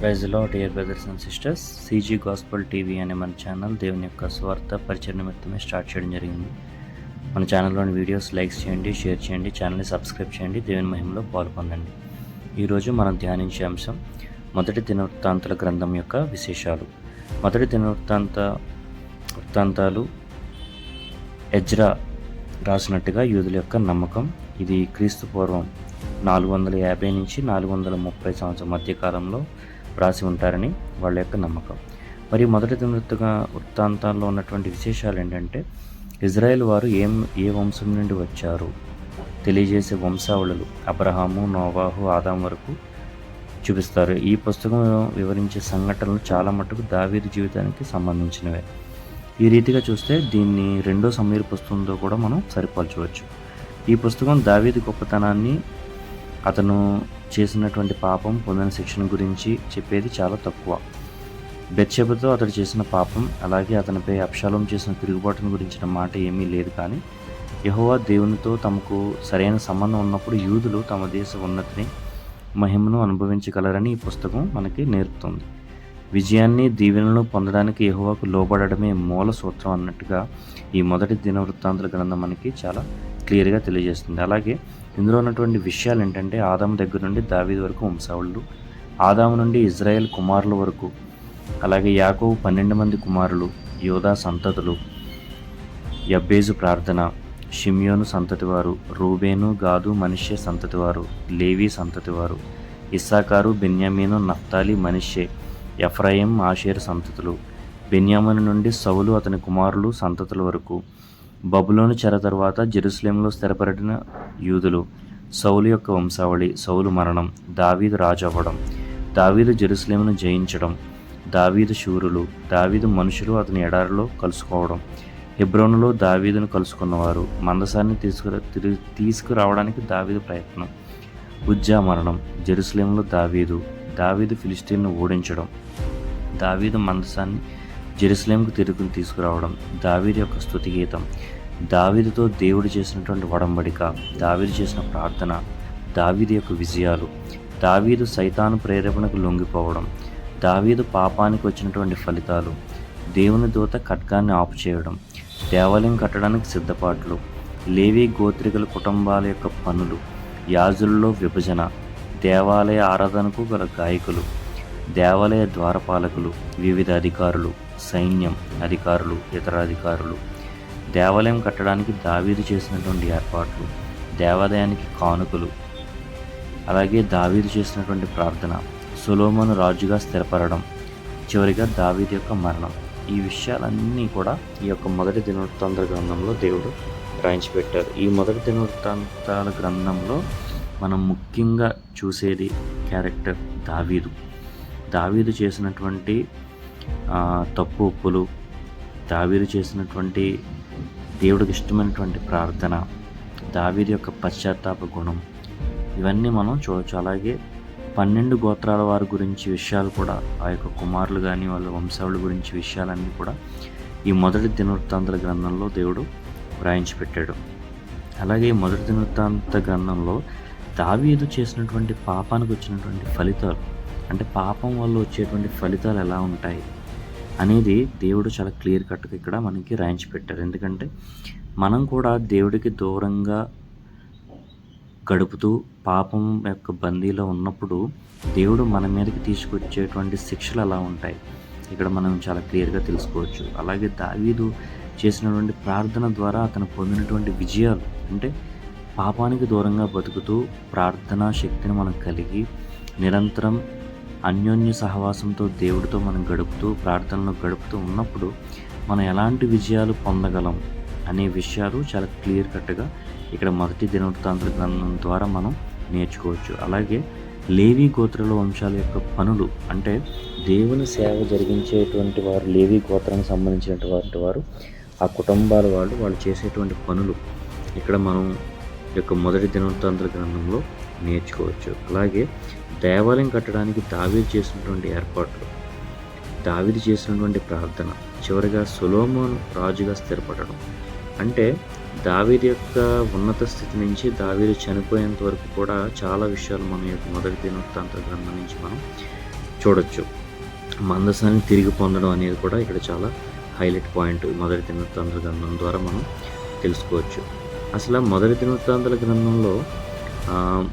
ప్రైజ్లో dear brothers and sisters CG gospel TV అనే మన ఛానల్ దేవుని యొక్క స్వార్థ పరిచయ నిమిత్తమే స్టార్ట్ చేయడం జరిగింది. మన ఛానల్లోని వీడియోస్ లైక్స్ చేయండి షేర్ చేయండి ఛానల్ని సబ్స్క్రైబ్ చేయండి దేవుని మహిమలో పాల్పొందండి ఈరోజు మనం ధ్యానించే అంశం మొదటి దినవృత్తాంతాల గ్రంథం యొక్క విశేషాలు. మొదటి దినవృత్తాంత వృత్తాంతాలు ఎజ్రా రాసినట్టుగా యూదుల యొక్క నమ్మకం. ఇది క్రీస్తు పూర్వం నాలుగు వందల యాభై నుంచి నాలుగు వందల ముప్పై సంవత్సరం మధ్యకాలంలో వ్రాసి ఉంటారని వాళ్ళ యొక్క నమ్మకం. మరి మొదటి దినవృత్తుగా వృత్తాంతాల్లో ఉన్నటువంటి విశేషాలు ఏంటంటే ఇజ్రాయెల్ వారు ఏం ఏ వంశం నుండి వచ్చారు? తెలియజేసే వంశావళులు అబ్రహాము నోవాహు ఆదాం వరకు చూపిస్తారు. ఈ పుస్తకం వివరించే సంఘటనలు చాలా మటుకు దావీదు జీవితానికి సంబంధించినవే. ఈ రీతిగా చూస్తే దీన్ని రెండో సమీర పుస్తకంతో కూడా మనం సరిపోల్చవచ్చు. ఈ పుస్తకం దావీదు గొప్పతనాన్ని అతను చేసినటువంటి పాపం పొందిన శిక్షణ గురించి చెప్పేది చాలా తక్కువ. బెచ్చబతో అతడు చేసిన పాపం అలాగే అతనిపై అప్షాలం చేసిన తిరుగుబాటును గురించిన మాట ఏమీ లేదు కానీ యహోవా దేవునితో తమకు సరైన సంబంధం ఉన్నప్పుడు యూదులు తమ దేశ ఉన్నతిని మహిమను అనుభవించగలరని ఈ పుస్తకం మనకి నేర్పుతుంది. విజయాన్ని దీవెనలను పొందడానికి యహోవాకు లోబడమే మూల సూత్రం అన్నట్టుగా ఈ మొదటి దినవృత్తాంతుల గ్రంథం మనకి చాలా క్లియర్గా తెలియజేస్తుంది. అలాగే ఇందులో ఉన్నటువంటి విషయాలు ఏంటంటే ఆదాము దగ్గర నుండి దావీదు వరకు వంశావళులు ఆదాము నుండి ఇజ్రాయెల్ కుమారుల వరకు అలాగే యాకోబు పన్నెండు మంది కుమారులు యోధా సంతతులు యబ్బేజు ప్రార్థన షిమ్యోను సంతతివారు రూబేను గాదు మనిషే సంతతివారు లేవి సంతతివారు ఇస్సాకారు బెన్యామీను నఫ్తాలి మనిషే ఎఫ్రాయిం ఆషేర్ సంతతులు బెన్యామను నుండి సౌలు అతని కుమారులు సంతతుల వరకు బబులోను చెర తర్వాత జెరూసలేంలో స్థిరపడిన యూదులు సౌలు యొక్క వంశావళి సౌలు మరణం దావీదు రాజు అవ్వడం దావీదు జెరూసలేమును జయించడం దావీదు శూరులు దావీదు మనుషులు అతని ఎడారిలో కలుసుకోవడం హెబ్రోనులో దావీదును కలుసుకున్నవారు మందసాన్ని తీసుకురా తీసుకురావడానికి దావీదు ప్రయత్నం ఉజ్జా మరణం జెరూసలేంలో దావీదు దావీదు ఫిలిస్టీన్ను ఓడించడం దావీదు మందసాన్ని జెరూసలేంకు తిరుగుని తీసుకురావడం దావీదు యొక్క స్థుతి గీతం. దావీదుతో దేవుడు చేసినటువంటి వడంబడిక దావీదు చేసిన ప్రార్థన దావీదు యొక్క విజయాలు దావీదు సైతాను ప్రేరేపణకు లొంగిపోవడం దావీదు పాపానికి వచ్చినటువంటి ఫలితాలు దేవుని దూత ఖడ్గాన్ని ఆపు చేయడం దేవాలయం కట్టడానికి సిద్ధపాట్లు లేవి గోత్రికల కుటుంబాల యొక్క పనులు యాజుల్లో విభజన దేవాలయ ఆరాధనకు గల గాయకులు దేవాలయ ద్వారపాలకులు వివిధ అధికారులు సైన్యం అధికారులు ఇతర అధికారులు. దేవాలయం కట్టడానికి దావీదు చేసినటువంటి ఏర్పాట్లు దేవాలయానికి కానుకలు అలాగే దావీదు చేసినటువంటి ప్రార్థన సులోమను రాజుగా స్థిరపడడం చివరిగా దావీదు యొక్క మరణం. ఈ విషయాలన్నీ కూడా ఈ యొక్క మొదటి దినవృత్తాంత గ్రంథంలో దేవుడు రాయించి పెట్టారు ఈ మొదటి దినవృత్తాంతాల గ్రంథంలో మనం ముఖ్యంగా చూసేది క్యారెక్టర్ దావీదు. దావీదు చేసినటువంటి తప్పు ఒప్పులు దావీదు చేసినటువంటి దేవుడికి ఇష్టమైనటువంటి ప్రార్థన దావీదు యొక్క పశ్చాత్తాప గుణం ఇవన్నీ మనం చూడవచ్చు అలాగే పన్నెండు గోత్రాల వారి గురించి విషయాలు కూడా ఆ యొక్క కుమారులు కానీ వాళ్ళ వంశావళి గురించి విషయాలన్నీ కూడా ఈ మొదటి దినవృత్తాంతల గ్రంథంలో దేవుడు వ్రాయించి పెట్టాడు అలాగే ఈ మొదటి దినవృత్తాంత గ్రంథంలో దావీదు చేసినటువంటి పాపానికి వచ్చినటువంటి ఫలితాలు అంటే పాపం వల్ల వచ్చేటువంటి ఫలితాలు ఎలా ఉంటాయి? అనేది దేవుడు చాలా క్లియర్ కట్గా ఇక్కడ మనకి రాయించి పెట్టారు. ఎందుకంటే మనం కూడా దేవుడికి దూరంగా గడుపుతూ పాపం యొక్క బందీలో ఉన్నప్పుడు దేవుడు మన మీదకి తీసుకొచ్చేటువంటి శిక్షలు అలా ఉంటాయి. ఇక్కడ మనం చాలా క్లియర్గా తెలుసుకోవచ్చు. అలాగే దావీదు చేసినటువంటి ప్రార్థన ద్వారా అతను పొందినటువంటి విజయాలు అంటే పాపానికి దూరంగా బతుకుతూ ప్రార్థనా శక్తిని మనం కలిగి నిరంతరం అన్యోన్య సహవాసంతో దేవుడితో మనం గడుపుతూ ప్రార్థనలు గడుపుతూ ఉన్నప్పుడు మనం ఎలాంటి విజయాలు పొందగలం అనే విషయాలు చాలా క్లియర్ కట్గా ఇక్కడ మొదటి దినవృత్తాంత గ్రంథం ద్వారా మనం నేర్చుకోవచ్చు. అలాగే లేవి గోత్రాల వంశాల యొక్క పనులు అంటే దేవుని సేవ జరిగించేటువంటి వారు లేవి గోత్రానికి సంబంధించినటువంటి వారు ఆ కుటుంబాల వాళ్ళు వాళ్ళు చేసేటువంటి పనులు. ఇక్కడ మనం యొక్క మొదటి దినవృత్తాంత గ్రంథంలో నేర్చుకోవచ్చు. అలాగే దేవాలయం కట్టడానికి దావీదు చేసినటువంటి ఏర్పాట్లు దావీదు చేసినటువంటి ప్రార్థన చివరిగా సులోమోను రాజుగా స్థిరపడడం. అంటే దావీది యొక్క ఉన్నత స్థితి నుంచి దావీది చనిపోయేంత వరకు కూడా చాలా విషయాలు మన యొక్క మొదటి దినోత్తాంత గ్రంథం నుంచి మనం చూడొచ్చు. మందసాన్ని తిరిగి పొందడం అనేది కూడా ఇక్కడ చాలా హైలైట్ పాయింట్ మొదటి దినోత్తాంత గ్రంథం ద్వారా మనం తెలుసుకోవచ్చు. అసలు మొదటి దినవృత్తాంతల గ్రంథంలో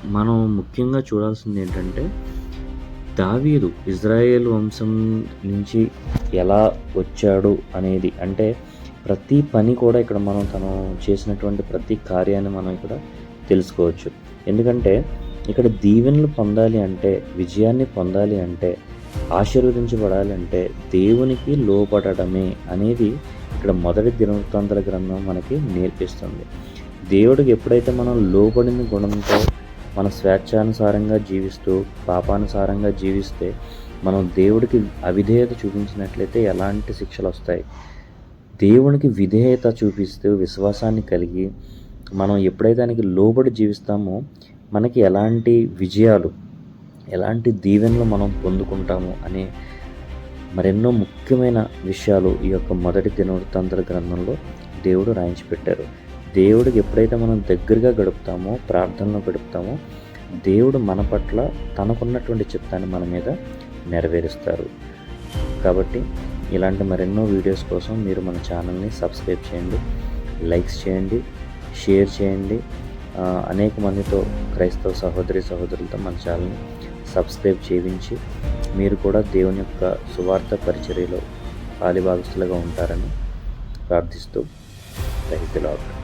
మనం ముఖ్యంగా చూడాల్సింది ఏంటంటే దావీదు ఇజ్రాయేల్ వంశం నుంచి ఎలా వచ్చాడు అనేది. అంటే ప్రతి పని కూడా ఇక్కడ మనం తను చేసినటువంటి ప్రతి కార్యాన్ని మనం ఇక్కడ తెలుసుకోవచ్చు. ఎందుకంటే ఇక్కడ దీవెనలు పొందాలి అంటే విజయాన్ని పొందాలి అంటే ఆశీర్వదించబడాలి అంటే దేవునికి లోపడమే అనేది ఇక్కడ మొదటి దినవృత్తాంతర గ్రంథం మనకి నేర్పిస్తుంది. దేవుడికి ఎప్పుడైతే మనం లోబడిన గుణంతో మన స్వేచ్ఛానుసారంగా జీవిస్తూ పాపానుసారంగా జీవిస్తే మనం దేవుడికి అవిధేయత చూపించినట్లయితే ఎలాంటి శిక్షలు వస్తాయి? దేవునికి విధేయత చూపిస్తూ విశ్వాసాన్ని కలిగి మనం ఎప్పుడైతే దానికి లోబడి జీవిస్తామో మనకి ఎలాంటి విజయాలు ఎలాంటి దీవెనలు మనం పొందుకుంటాము అనే మరెన్నో ముఖ్యమైన విషయాలు ఈ యొక్క మొదటి దినవృత్తాంతర గ్రంథంలో దేవుడు రాయించి పెట్టారు దేవుడికి ఎప్పుడైతే మనం దగ్గరగా గడుపుతామో ప్రార్థనలో గడుపుతామో దేవుడు మన పట్ల తనకున్నటువంటి చిత్తాన్ని మన మీద నెరవేరుస్తారు. కాబట్టి ఇలాంటి మరెన్నో వీడియోస్ కోసం మీరు మన ఛానల్ని సబ్స్క్రైబ్ చేయండి లైక్స్ చేయండి షేర్ చేయండి. అనేక మందితో క్రైస్తవ సహోదరి సహోదరులతో మన ఛానల్ని సబ్స్క్రైబ్ చేయించి మీరు కూడా దేవుని యొక్క సువార్త పరిచర్యలో పాలిభాగస్తులుగా ఉంటారని ప్రార్థిస్తూ రైతులాగా